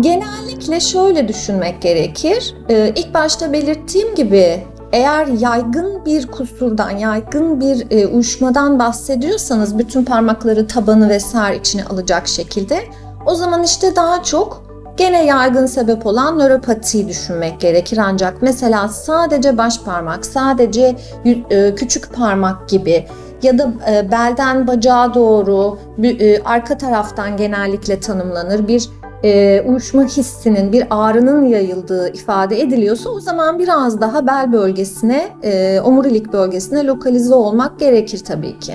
Genellikle şöyle düşünmek gerekir. Ee, İlk başta belirttiğim gibi eğer yaygın bir kusurdan, yaygın bir e, uyuşmadan bahsediyorsanız bütün parmakları, tabanı vesaire içine alacak şekilde o zaman işte daha çok gene yaygın sebep olan nöropatiyi düşünmek gerekir. Ancak mesela sadece baş parmak, sadece e, küçük parmak gibi ya da e, belden bacağa doğru e, arka taraftan genellikle tanımlanır bir e, uyuşma hissinin, bir ağrının yayıldığı ifade ediliyorsa o zaman biraz daha bel bölgesine, e, omurilik bölgesine lokalize olmak gerekir tabii ki.